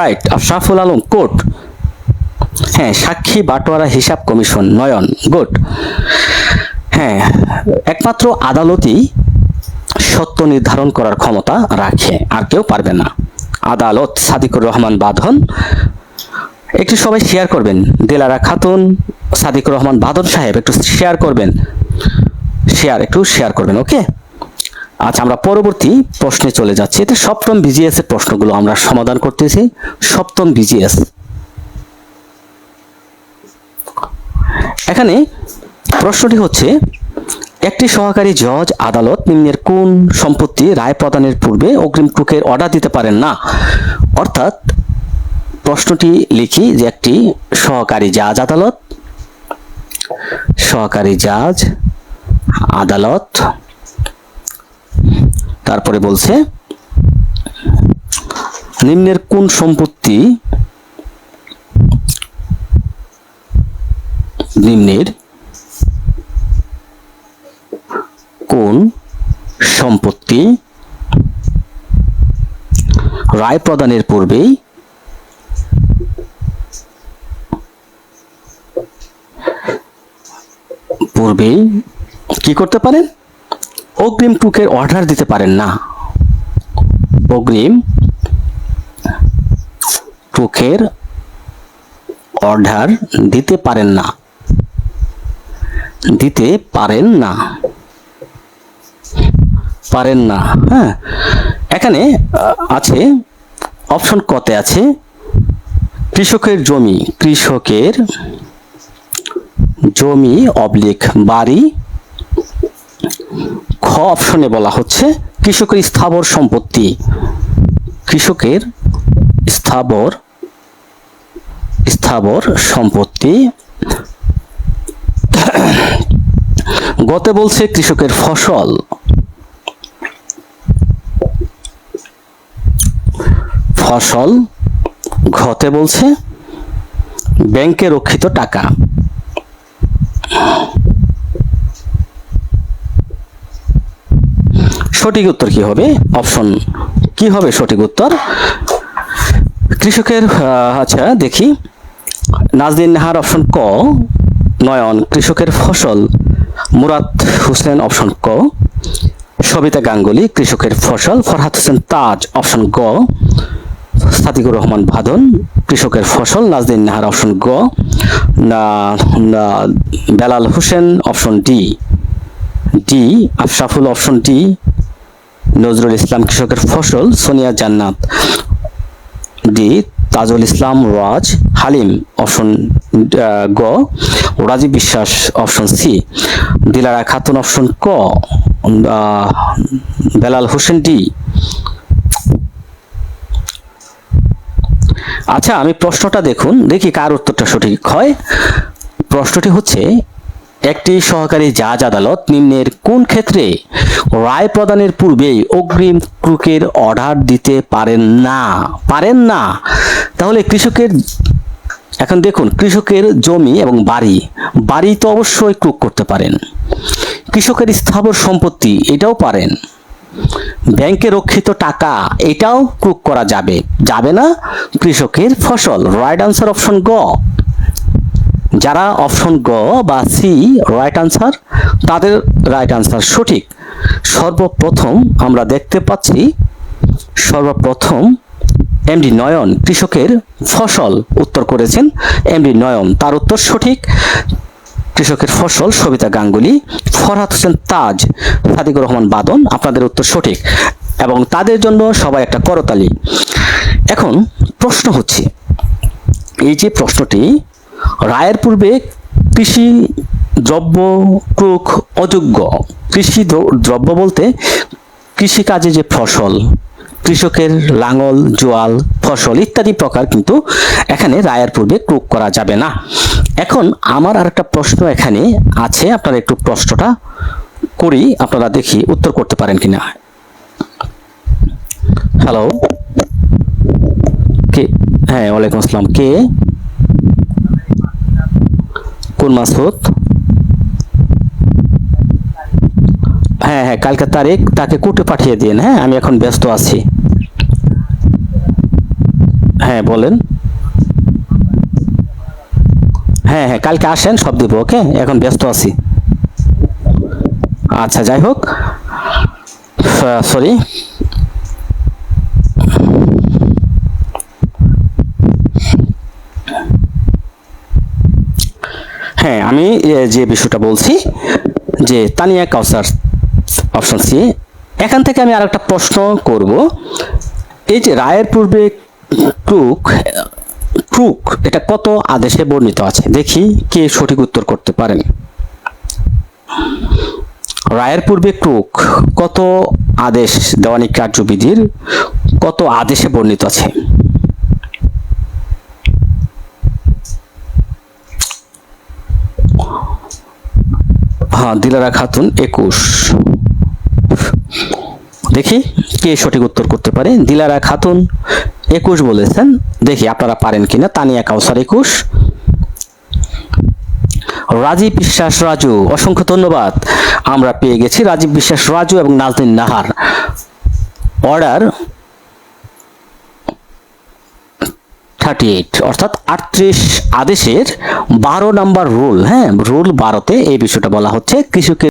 Right, Ashraful Alam, court. হ্যাঁ সাক্ষী বাটোয়ারা হিসাব কমিশন, নয়ন গুড হ্যাঁ একমাত্র আদালতই সত্য নির্ধারণ করার ক্ষমতা রাখে, আর কেউ পারবে না। আদালত, সাদিকুর রহমান বাঁধন। একটু সবাই শেয়ার করবেন। দেলারা খাতুন, সাদিকুর রহমান বাদন সাহেব, একটু শেয়ার করবেন। শেয়ার একটু শেয়ার করবেন ওকে আচ্ছা আমরা পরবর্তী প্রশ্নে চলে যাচ্ছি। এটা সপ্তম বিজিএস এর প্রশ্নগুলো আমরা সমাধান করতেছি। সপ্তম বিজিএস এখানে প্রশ্নটি হচ্ছে, একটি সহকারী জজ আদালত নিম্নের কোন সম্পত্তি রায় প্রদানের পূর্বে অগ্রিম টুকের অর্ডার দিতে পারেন না? অর্থাৎ প্রশ্নটি লিখি যে একটি সহকারী জাজ আদালত, সহকারী জাজ আদালত তারপরে বলছে, নিম্নের কোন সম্পত্তি নিম্নের কোন সম্পত্তি রায় প্রদানের পূর্বেই পূর্বেই কি করতে পারেন? অগ্রিম টুকের অর্ডার দিতে পারেন না। অগ্রিম টুকের অর্ডার দিতে পারেন না। দিতে পারেন না। পারেন না হ্যাঁ। এখানে আছে অপশন কতে আছে, কৃষকের জমি। কৃষকের জমি অবলিক বাড়ি খ অপশনে বলা হচ্ছে কৃষকের স্থাবর সম্পত্তি। কৃষকের স্থাবর স্থাবর সম্পত্তি। গতে বলছে কৃষকের ফসল। ফসল ঘতে বলছে ব্যাংকে রক্ষিত টাকা। সঠিক উত্তর কি হবে? অপশন কি হবে সঠিক উত্তর? কৃষকের আচ্ছা দেখি। নাজদিন নাহার অপশন ক, নয়ন। কৃষকের ফসল, মুরাদ হোসেন অপশন ক। সবিতা গাঙ্গুলি, কৃষকের ফসল, ফরহাদ হোসেন তাজ অপশন গ। সাদিকুর রহমান ভাদন, কৃষকের ফসল, নাজদিন নাহার অপশন গ। না Belal Hossain option D. D Afsaful option D. Nazrul Islam কৃষকের ফসল সোনিয়া জান্নাত। ডি, তাজুল ইসলাম, রাজ, হালিম, অপশন গ Rajib Biswas, option C, Dilara Khatun, option ক বেলাল হোসেন ডি। আচ্ছা আমি প্রশ্নটা দেখুন, দেখি কার উত্তরটা সঠিক হয়। প্রশ্নটি হচ্ছে একটি সহকারী জাজ আদালত নিম্নের কোন ক্ষেত্রে রায় প্রদানের পূর্বেই অগ্রিম ক্রুকের অর্ডার দিতে পারেন না? পারেন না? তাহলে কৃষকের, এখন দেখুন, কৃষকের জমি এবং বাড়ি। বাড়ি তো অবশ্যই ক্রুক করতে পারেন। কৃষকের স্থাবর সম্পত্তি, এটাও পারেন। ব্যাংকে রক্ষিত টাকা, এটাও ক্রুক করা যাবে। যাবে না? কৃষকের ফসল রাইট আনসার অপশন গ। যারা অপশন গ বা সি রাইট আনসার তাদের রাইট আনসার সঠিক। সর্বপ্রথম আমরা দেখতে পাচ্ছি, সর্বপ্রথম এমডি নয়ন কৃষকের ফসল উত্তর করেছেন। এমডি নয়ন, তার উত্তর সঠিক। কৃষকের ফসল সবিতা গাঙ্গুলি, ফরহাদ হোসেন তাজ, সাদিকুর রহমান বাদন, আপনাদের উত্তর সঠিক এবং তাদের জন্য সবাই একটা করতালি। এখন প্রশ্ন হচ্ছে, এই যে প্রশ্নটি রায়ের পূর্বে কৃষি দ্রব্য ক্রুক অযোগ্য। কৃষি দ্রব্য বলতে কৃষিকাজে যে ফসল, কৃষকের লাঙল, জোয়াল, ফসল ইত্যাদি প্রকার কিন্তু এখানে রায়ের পূর্বে ক্রুক করা যাবে না। এখন আমার আর একটা প্রশ্ন এখানে আছে, আপনারা একটু প্রশ্নটা করি, আপনারা দেখি উত্তর করতে পারেন কিনা। হ্যালো কে? হ্যাঁ ওয়ালাইকুম আসসালাম। কে? কোন মাসুদ। হ্যাঁ হ্যাঁ কালকে তারিখ তাকে কোর্টে পাঠিয়ে দিন হ্যাঁ আমি এখন ব্যস্ত আছি। হ্যাঁ বলেন। হ্যাঁ হ্যাঁ কালকে আসেন, সব দিব, ওকে? এখন ব্যস্ত আছি। আচ্ছা যাই হোক। সরি হ্যাঁ আমি যে বিষয়টা বলছি, যে তানিয়া কাউসার অপশন সি, এখান থেকে আমি আরেকটা প্রশ্ন করব। এই যে রায়ের পূর্বে ক্রুক ক্রুক, এটা কত আদেশে বর্ণিত আছে? দেখি কে সঠিক উত্তর করতে পারেন। রায়ের পূর্বে ক্রুক, কত আদেশ দেওয়ানি কার্যবিধির কত আদেশে বর্ণিত আছে? হ্যাঁ দিলারা খাতুন একুশ। দেখি কে সঠিক উত্তর করতে পারে? দিলারা খাতুন একুশ বলেছেন। দেখি আপনারা পারেন কিনা। তানিয়া কাউসার একুশ। রাজীব বিশ্বাস রাজু, অসংখ্য ধন্যবাদ। আমরা পেয়ে গেছি রাজীব বিশ্বাস রাজু এবং Naznin Nahar. Order thirty eight অর্থাৎ আটত্রিশ আদেশের বারো নাম্বার রুল হ্যাঁ রুল বারোতে এই বিষয়টা বলা হচ্ছে, কৃষকের